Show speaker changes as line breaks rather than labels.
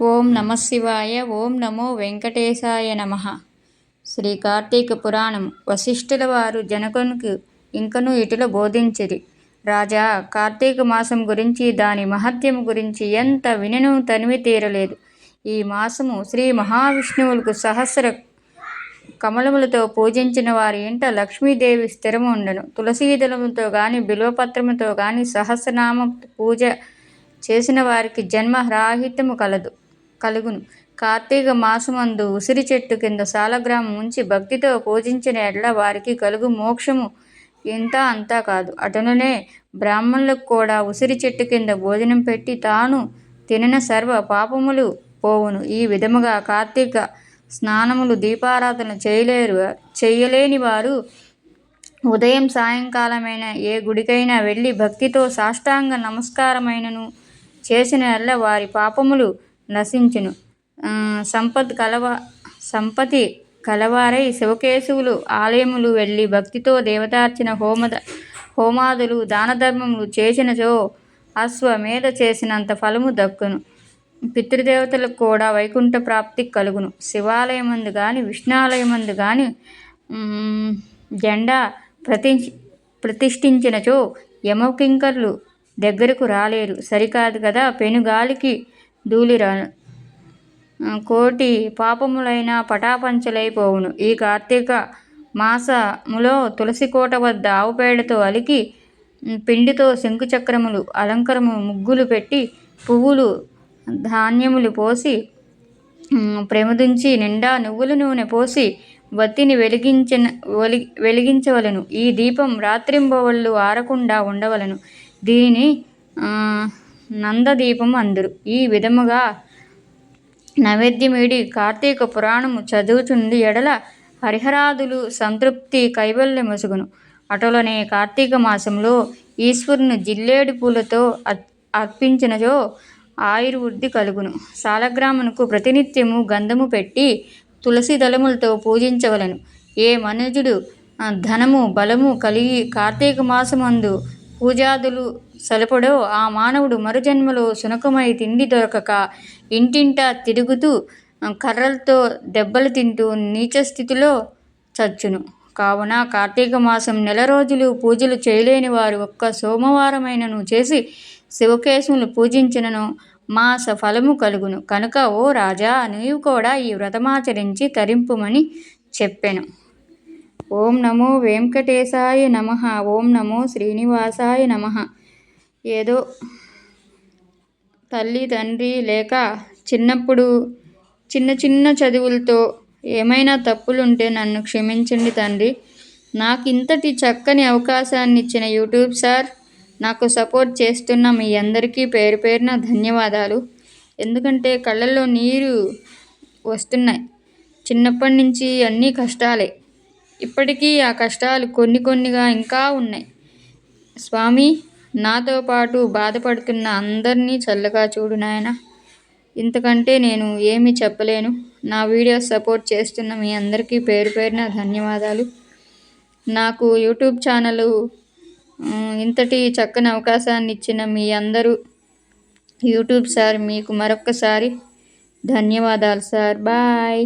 ఓం నమ శివాయ ఓం నమో వెంకటేశాయ నమ. శ్రీ కార్తీక పురాణం వశిష్ఠుల వారు జనకునికి ఇంకను ఇటులో బోధించిరి. రాజా కార్తీక మాసం గురించి దాని మహత్యం గురించి ఎంత వినను తనివి తీరలేదు. ఈ మాసము శ్రీ మహావిష్ణువులకు సహస్ర కమలములతో పూజించిన వారి ఇంట లక్ష్మీదేవి స్థిరము ఉండను. తులసీదళములతో గాని బిల్వపత్రముతో గాని సహస్రనామ పూజ చేసిన వారికి జన్మ రాహిత్యము కలదు. కలుగును. కార్తీక మాసమందు ఉసిరి చెట్టు కింద సాలగ్రామం ఉంచి భక్తితో పూజించిన ఎడ్ల వారికి కలుగు మోక్షము. ఇంత అంతా కాదు. అటునునే బ్రాహ్మణులకు కూడా ఉసిరి చెట్టు కింద భోజనం పెట్టి తాను తినిన సర్వ పాపములు పోవును. ఈ విధముగా కార్తీక స్నానములు దీపారాధన చేయలేరు చేయలేని వారు ఉదయం సాయంకాలమైన ఏ గుడికైనా వెళ్ళి భక్తితో సాష్టాంగ నమస్కారమైనను చేసిన ఎల్ల వారి పాపములు నశించును. సంపత్ కలవ సంపతి కలవారై శివకేశవులు ఆలయములు వెళ్ళి భక్తితో దేవతార్చన హోమద హోమాదులు దానధర్మములు చేసినచో అశ్వమేధ చేసినంత ఫలము దక్కును. పితృదేవతలకు కూడా వైకుంఠ ప్రాప్తి కలుగును. శివాలయమందు కానీ విష్ణాలయమందు కానీ జెండా ప్రతి ప్రతిష్ఠించినచో యమకింకర్లు దగ్గరకు రాలేరు. సరికాదు కదా పెనుగాలికి ధూళిరాను కోటి పాపములైన పటాపంచలైపోవును. ఈ కార్తీక మాసములో తులసి కోట వద్ద ఆవుపేడతో అలికి పిండితో శంకుచక్రములు అలంకరము ముగ్గులు పెట్టి పువ్వులు ధాన్యములు పోసి ప్రముదించి నిండా నువ్వుల నూనె పోసి బత్తిని వెలిగించిన వెలిగి వెలిగించవలను. ఈ దీపం రాత్రింబవళ్ళు ఆరకుండా ఉండవలను. దీనిని నందదీపము అందురు. ఈ విధముగా నైవేద్యమిడి కార్తీక పురాణము చదువుతుంది ఎడల హరిహరాదులు సంతృప్తి కైవల్యమసుగును అటులనే కార్తీక మాసంలో ఈశ్వరుని జిల్లేడు పూలతో అర్పించినచో ఆయుర్వృద్ధి కలుగును. సాలగ్రామునకు ప్రతినిత్యము గంధము పెట్టి తులసి దళములతో పూజించవలను. ఏ మనుజుడు ధనము బలము కలిగి కార్తీక మాసమందు పూజాదులు సలపడో ఆ మానవుడు మరుజన్మలో శునకమై తిండి దొరకక ఇంటింటా తిరుగుతూ కర్రలతో దెబ్బలు తింటూ నీచ స్థితిలో చచ్చును. కావున కార్తీక మాసం నెల రోజులు పూజలు చేయలేని వారు ఒక్క సోమవారమైనను చేసి శివకేశములు పూజించినను మాస ఫలము కలుగును. కనుక ఓ రాజా నీవు కూడా ఈ వ్రతమాచరించి తరింపుమని చెప్పెను. ఓం నమో వెంకటేశాయ నమ. ఓం నమో శ్రీనివాసాయ నమ. ఏదో తల్లి తండ్రి లేక చిన్నప్పుడు చిన్న చిన్న చదువులతో ఏమైనా తప్పులుంటే నన్ను క్షమించండి తండ్రి. నాకు ఇంతటి చక్కని అవకాశాన్ని ఇచ్చిన యూట్యూబ్ సార్ నాకు సపోర్ట్ చేస్తున్న మీ అందరికీ పేరు పేరున ధన్యవాదాలు. ఎందుకంటే కళ్ళల్లో నీరు వస్తున్నాయి. చిన్నప్పటి నుంచి అన్నీ కష్టాలే. ఇప్పటికీ ఆ కష్టాలు కొన్ని కొన్నిగా ఇంకా ఉన్నాయి. స్వామి నాతో పాటు బాధపడుతున్న అందరినీ చల్లగా చూడు నాయన. ఇంతకంటే నేను ఏమీ చెప్పలేను. నా వీడియో సపోర్ట్ చేస్తున్న మీ అందరికీ పేరు పేరున ధన్యవాదాలు. నాకు యూట్యూబ్ ఛానల్ ఇంతటి చక్కని అవకాశాన్ని ఇచ్చిన మీ అందరూ యూట్యూబ్ సార్ మీకు మరొక్కసారి ధన్యవాదాలు సార్. బాయ్.